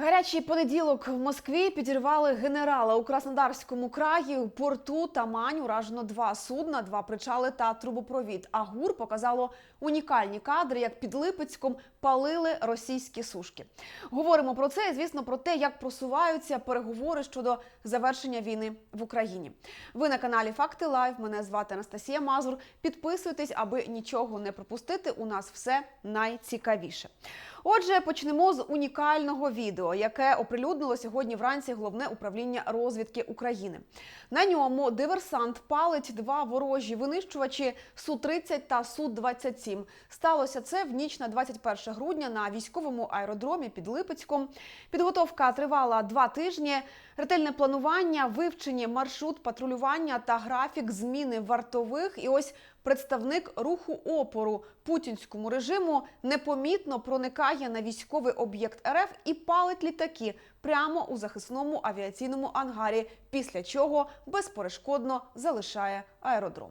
Гарячий понеділок в Москві підірвали генерала у Краснодарському краї. У порту Тамань уражено два судна, два причали та трубопровід. А ГУР показало унікальні кадри, як під Липецьком палили російські сушки. Говоримо про це, звісно, про те, як просуваються переговори щодо завершення війни в Україні. Ви на каналі Факти Лайв. Мене звати Анастасія Мазур. Підписуйтесь, аби нічого не пропустити. У нас все найцікавіше. Отже, почнемо з унікального відео, яке оприлюднило сьогодні вранці головне управління розвідки України. На ньому диверсант палить два ворожі винищувачі Су-30 та Су-27. Сталося це в ніч на 21 грудня на військовому аеродромі під Липецьком. Підготовка тривала два тижні. Ретельне планування, вивчення, маршрут патрулювання та графік зміни вартових. І ось представник руху опору путінському режиму непомітно проникає на військовий об'єкт РФ і палить літаки прямо у захисному авіаційному ангарі, після чого безперешкодно залишає аеродром.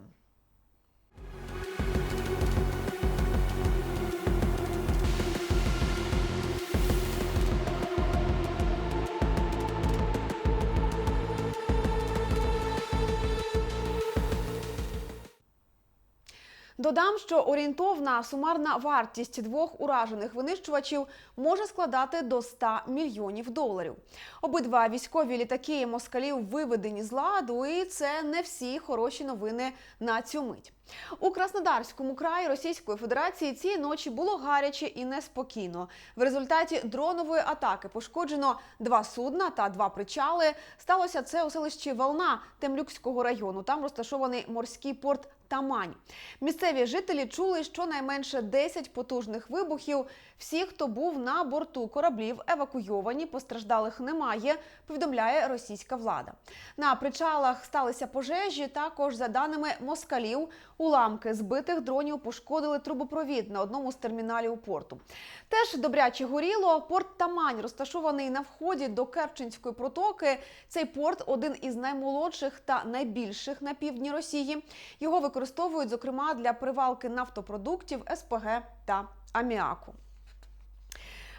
Додам, що орієнтовна сумарна вартість двох уражених винищувачів може складати до 100 мільйонів доларів. Обидва військові літаки москалів виведені з ладу, і це не всі хороші новини на цю мить. У Краснодарському краї Російської Федерації цієї ночі було гаряче і неспокійно. В результаті дронової атаки пошкоджено два судна та два причали. Сталося це у селищі Волна Темлюкського району. Там розташований морський порт Тамань. Місцеві жителі чули щонайменше 10 потужних вибухів. Всі, хто був на борту кораблів, евакуйовані, постраждалих немає. Повідомляє російська влада. На причалах сталися пожежі. Також, за даними москалів, уламки збитих дронів пошкодили трубопровід на одному з терміналів порту. Теж добряче горіло. Порт Тамань розташований на вході до Керченської протоки. Цей порт один із наймолодших та найбільших на півдні Росії. Його використовують зокрема для перевалки нафтопродуктів, СПГ та аміаку.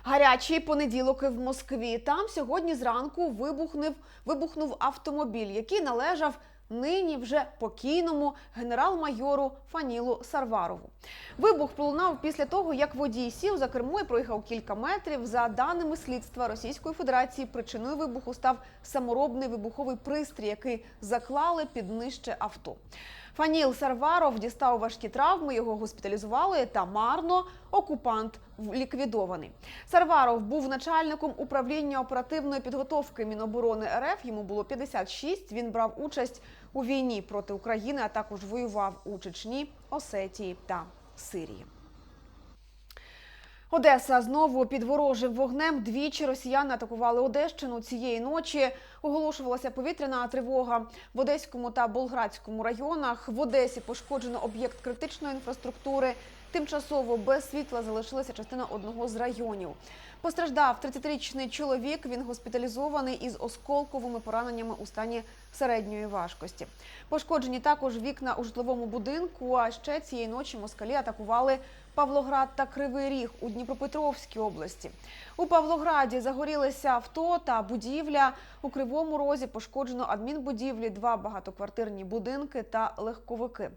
Гарячий понеділок в Москві. Там сьогодні зранку вибухнув, вибухнув автомобіль, який належав нині вже покійному генерал-майору Фанілу Сарварову. Вибух пролунав після того, як водій сів за кермо і проїхав кілька метрів. За даними слідства Російської Федерації, причиною вибуху став саморобний вибуховий пристрій, який заклали під нижче авто. Фаніл Сарваров дістав важкі травми, його госпіталізували та марно окупант ліквідований. Сарваров був начальником управління оперативної підготовки Міноборони РФ. Йому було 56. Він брав участь у війні проти України, а також воював у Чечні, Осетії та Сирії. Одеса знову під ворожим вогнем. Двічі росіяни атакували Одещину цієї ночі. Оголошувалася повітряна тривога в Одеському та Болградському районах. В Одесі пошкоджено об'єкт критичної інфраструктури. Тимчасово без світла залишилася частина одного з районів. Постраждав 30-річний чоловік. Він госпіталізований із осколковими пораненнями у стані середньої важкості. Пошкоджені також вікна у житловому будинку. А ще цієї ночі москалі атакували Павлоград та Кривий Ріг у Дніпропетровській області. У Павлограді загорілися авто та будівля. У Кривому Розі пошкоджено адмінбудівлі, два багатоквартирні будинки та легковики.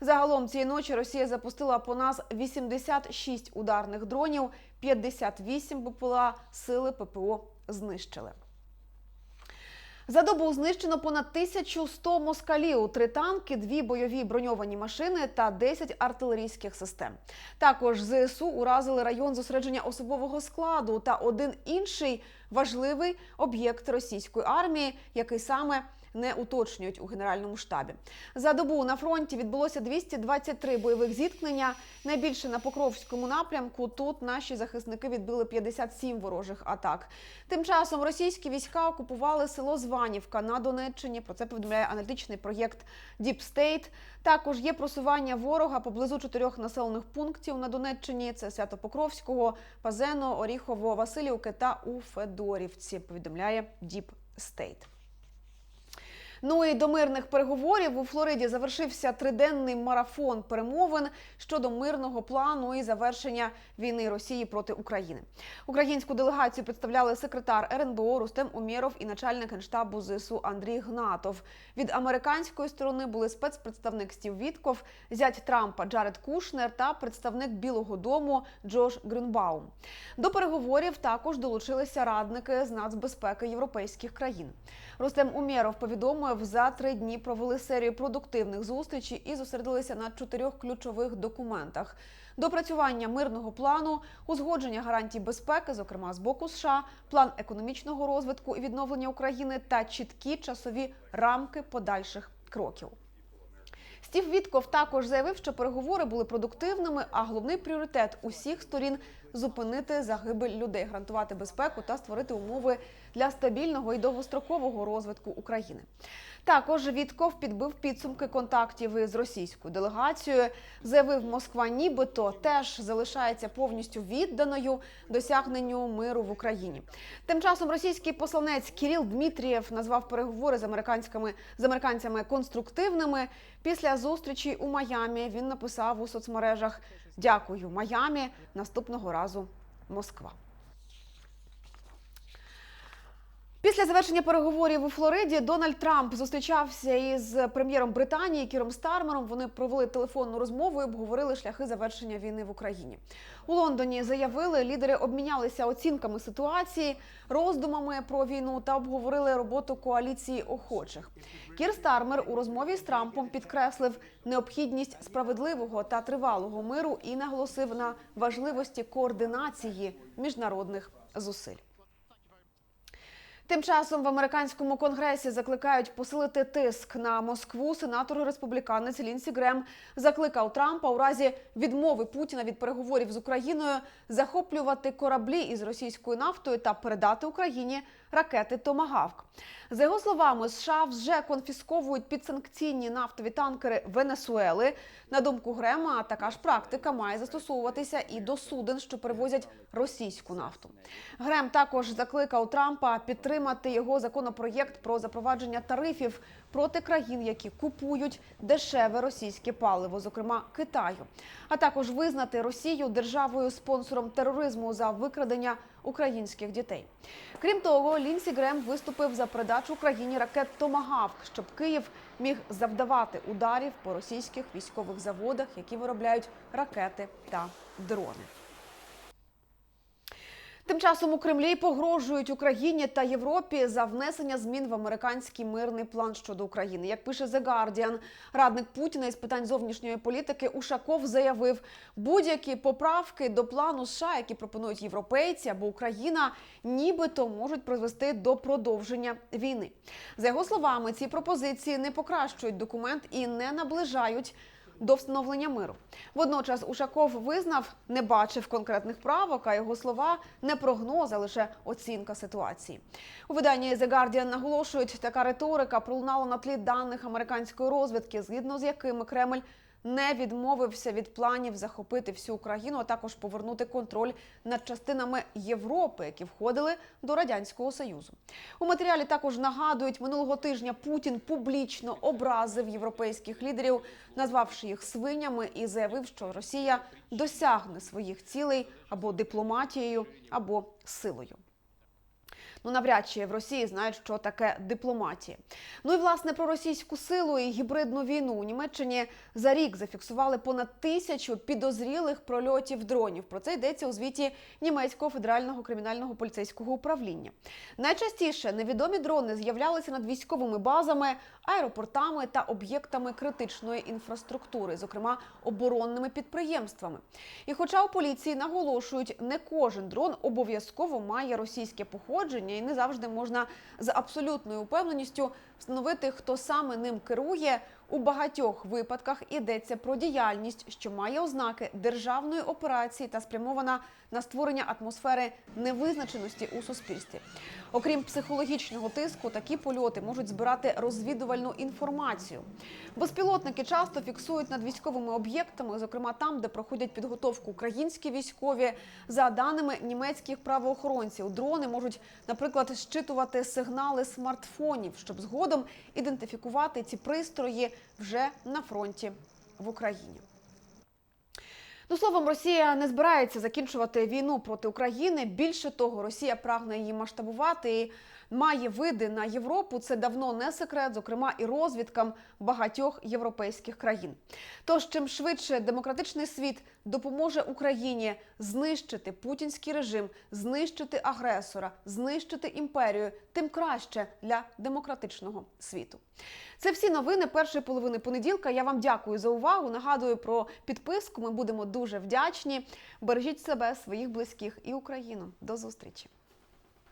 Загалом цієї ночі Росія запустила по нас 86 ударних дронів, 58 БПЛА, сили ППО знищили. За добу знищено понад 1100 москалів, три танки, дві бойові броньовані машини та 10 артилерійських систем. Також ЗСУ уразили район зосередження особового складу та один інший важливий об'єкт російської армії, який саме не уточнюють у генеральному штабі. За добу на фронті відбулося 223 бойових зіткнення. Найбільше на Покровському напрямку. Тут наші захисники відбили 57 ворожих атак. Тим часом російські війська окупували село Званівка на Донеччині. Про це повідомляє аналітичний проєкт State. Також є просування ворога поблизу чотирьох населених пунктів на Донеччині. Це Святопокровського, Пазено, Оріхово, Васильівки та у Федорівці. Повідомляє State. Ну і до мирних переговорів у Флориді завершився триденний марафон перемовин щодо мирного плану і завершення війни Росії проти України. Українську делегацію представляли секретар РНБО Рустем Умєров і начальник генштабу ЗСУ Андрій Гнатов. Від американської сторони були спецпредставник Стів Вітков, зять Трампа Джаред Кушнер та представник Білого Дому Джош Грюнбаум. До переговорів також долучилися радники з нацбезпеки європейських країн. Рустем Умєров повідомив, за три дні провели серію продуктивних зустрічей і зосередилися на чотирьох ключових документах: допрацювання мирного плану, узгодження гарантій безпеки, зокрема з боку США, план економічного розвитку і відновлення України та чіткі часові рамки подальших кроків. Стів Вітков також заявив, що переговори були продуктивними, а головний пріоритет усіх сторін зупинити загибель людей, гарантувати безпеку та створити умови для стабільного і довгострокового розвитку України. Також Вітков підбив підсумки контактів із російською делегацією. Заявив, Москва нібито теж залишається повністю відданою досягненню миру в Україні. Тим часом російський посланець Кіріл Дмитрієв назвав переговори з американськими з американцями конструктивними. Після зустрічі у Майамі він написав у соцмережах Дякую, Майамі. Наступного разу Москва. Після завершення переговорів у Флориді Дональд Трамп зустрічався із прем'єром Британії Кіром Стармером. Вони провели телефонну розмову і обговорили шляхи завершення війни в Україні. У Лондоні заявили, лідери обмінялися оцінками ситуації, роздумами про війну та обговорили роботу коаліції охочих. Кір Стармер у розмові з Трампом підкреслив необхідність справедливого та тривалого миру і наголосив на важливості координації міжнародних зусиль. Тим часом в американському конгресі закликають посилити тиск на Москву. Сенатор республіканець Лінсі Грем закликав Трампа у разі відмови Путіна від переговорів з Україною захоплювати кораблі із російською нафтою та передати Україні ракети Томагавк. За його словами, США вже конфісковують підсанкційні нафтові танкери Венесуели. На думку Грема, така ж практика має застосовуватися і до суден, що перевозять російську нафту. Грем також закликав Трампа підтримати його законопроєкт про запровадження тарифів проти країн, які купують дешеве російське паливо, зокрема Китаю, а також визнати Росію державою спонсором тероризму за викрадення українських дітей. Крім того, Лінсі Грем виступив за передачу Україні ракет Томагавк, щоб Київ міг завдавати ударів по російських військових заводах, які виробляють ракети та дрони. Тим часом у Кремлі погрожують Україні та Європі за внесення змін в американський мирний план щодо України. Як пише The Guardian, радник Путіна із питань зовнішньої політики Ушаков заявив, будь-які поправки до плану США, які пропонують європейці або Україна, нібито можуть призвести до продовження війни. За його словами, ці пропозиції не покращують документ і не наближають до встановлення миру. Водночас Ушаков визнав, не бачив конкретних правок, а його слова не прогноз, а лише оцінка ситуації. У виданні The Guardian наголошують, така риторика пролунала на тлі даних американської розвідки, згідно з якими Кремль не відмовився від планів захопити всю Україну, а також повернути контроль над частинами Європи, які входили до радянського союзу. У матеріалі також нагадують, минулого тижня Путін публічно образив європейських лідерів, назвавши їх свинями, і заявив, що Росія досягне своїх цілей або дипломатією, або силою. Ну, навряд чи в Росії знають, що таке дипломатія. Ну і власне про російську силу і гібридну війну у Німеччині за рік зафіксували понад тисячу підозрілих прольотів дронів. Про це йдеться у звіті німецького федерального кримінального поліцейського управління. Найчастіше невідомі дрони з'являлися над військовими базами, аеропортами та об'єктами критичної інфраструктури, зокрема оборонними підприємствами. І, хоча у поліції наголошують, не кожен дрон обов'язково має російське походження, і не завжди можна з абсолютною упевненістю встановити, хто саме ним керує. У багатьох випадках йдеться про діяльність, що має ознаки державної операції та спрямована на створення атмосфери невизначеності у суспільстві. Окрім психологічного тиску, такі польоти можуть збирати розвідувальну інформацію. Безпілотники часто фіксують над військовими об'єктами, зокрема там, де проходять підготовку українські військові. За даними німецьких правоохоронців, дрони можуть, наприклад, щитувати сигнали смартфонів, щоб згодом ідентифікувати ці пристрої вже на фронті в Україні. Ну, словом, Росія не збирається закінчувати війну проти України. Більше того, Росія прагне її масштабувати і має види на Європу. Це давно не секрет, зокрема і розвідкам багатьох європейських країн. Тож, чим швидше демократичний світ допоможе Україні знищити путінський режим, знищити агресора, знищити імперію, тим краще для демократичного світу. Це всі новини першої половини понеділка. Я вам дякую за увагу. Нагадую про підписку. Ми будемо дуже вдячні. Бережіть себе, своїх близьких і Україну. До зустрічі.